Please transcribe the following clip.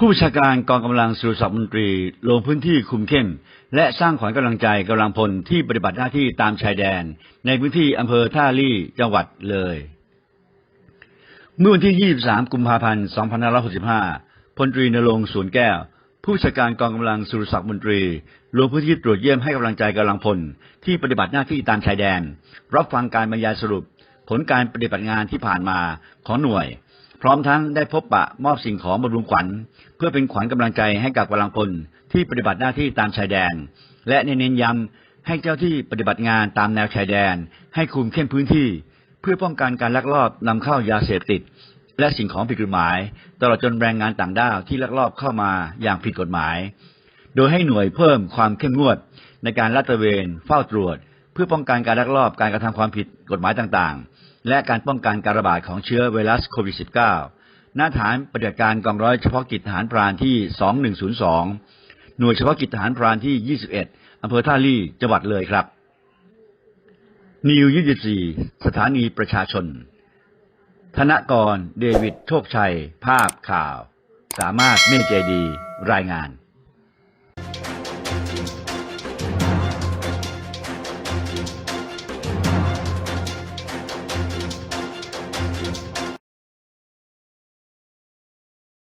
ผู้บัญชาการกองกำลังสุรสักดิ์มนตรี ลงพื้นที่คุมเข้ม และสร้างขวัญกำลังใจกำลังพลที่ปฏิบัติหน้าที่ตามชายแดน ในพื้นที่อำเภอท่าลี่จังหวัดเลย เมื่อวันที่ 23 กุมภาพันธ์ 2565 พลตรีนรงค์สวนแก้ว ผู้บัญชาการกองกำลังสุรศักดิ์มนตรี ลงพื้นที่ตรวจเยี่ยมให้กำลังใจกำลังพลที่ปฏิบัติหน้าที่ตามชายแดน รับฟังการบรรยายสรุป ผลการปฏิบัติงานที่ผ่านมาของหน่วย พร้อมทั้งได้พบปะมอบสิ่งของบำรุงขวัญ เพื่อเป็นขวัญกำลังใจให้กับกำลังพลที่ปฏิบัติหน้าที่ตามชายแดน และเน้นย้ำให้เจ้าที่ปฏิบัติงานตามแนวชายแดน ให้คุมเข้มพื้นที่ เพื่อป้องกันการลักลอบนำเข้ายาเสพติด และสิ่งของผิดกฎหมาย ตลอดจนแรงงานต่างด้าวที่ลักลอบเข้ามาอย่างผิดกฎหมาย โดยให้หน่วยเพิ่มความเข้มงวดในการลาดตระเวนเฝ้าตรวจ พื่อป้องกันการลักลอบการกระทำความผิดกฎหมายต่างๆ และการป้องกันการระบาดของเชื้อไวรัสโควิด -19 หน้าฐานปฏิบัติการกองร้อยเฉพาะกิจทหารพรานที่ 2102 หน่วยเฉพาะกิจทหารพรานที่ 21 อำเภอท่าลี่ จังหวัดเลยครับ นิว 24 สถานีประชาชน ธนกร เดวิด โชคชัย ภาพข่าว สามารถเมฆเจดี รายงาน